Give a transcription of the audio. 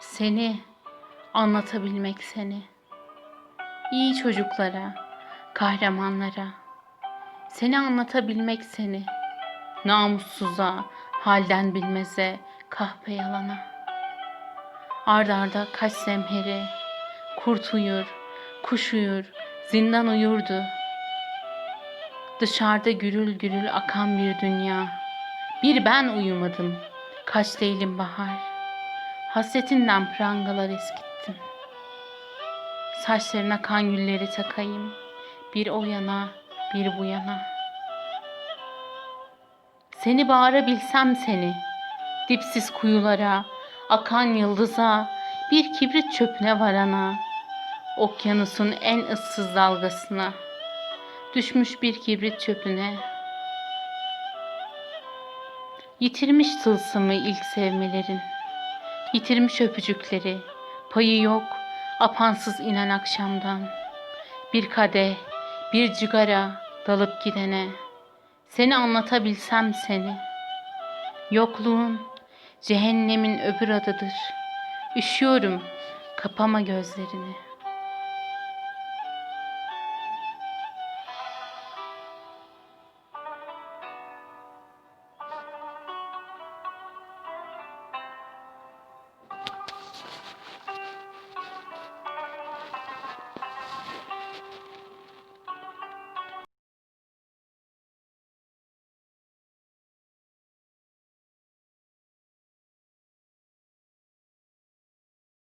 Seni anlatabilmek seni. İyi çocuklara, kahramanlara. Seni anlatabilmek seni. Namussuza, halden bilmeze, kahpe yalana. Ardarda kaç zemheri, kurt uyur, kuş uyur, zindan uyurdu.'' Dışarıda gürül gürül akan bir dünya. Bir ben uyumadım, kaç değilim bahar. Hasretinden prangalar eskittim. Saçlarına kan gülleri takayım. Bir o yana, bir bu yana. Seni bağırabilsem seni, dipsiz kuyulara, akan yıldıza, bir kibrit çöpüne varana, okyanusun en ıssız dalgasına, düşmüş bir kibrit çöpüne, yitirmiş tılsımı ilk sevmelerin, yitirmiş öpücükleri, payı yok, apansız inen akşamdan, bir kadeh, bir cigara dalıp gidene, seni anlatabilsem seni, yokluğun cehennemin öbür adıdır, üşüyorum, kapama gözlerini.''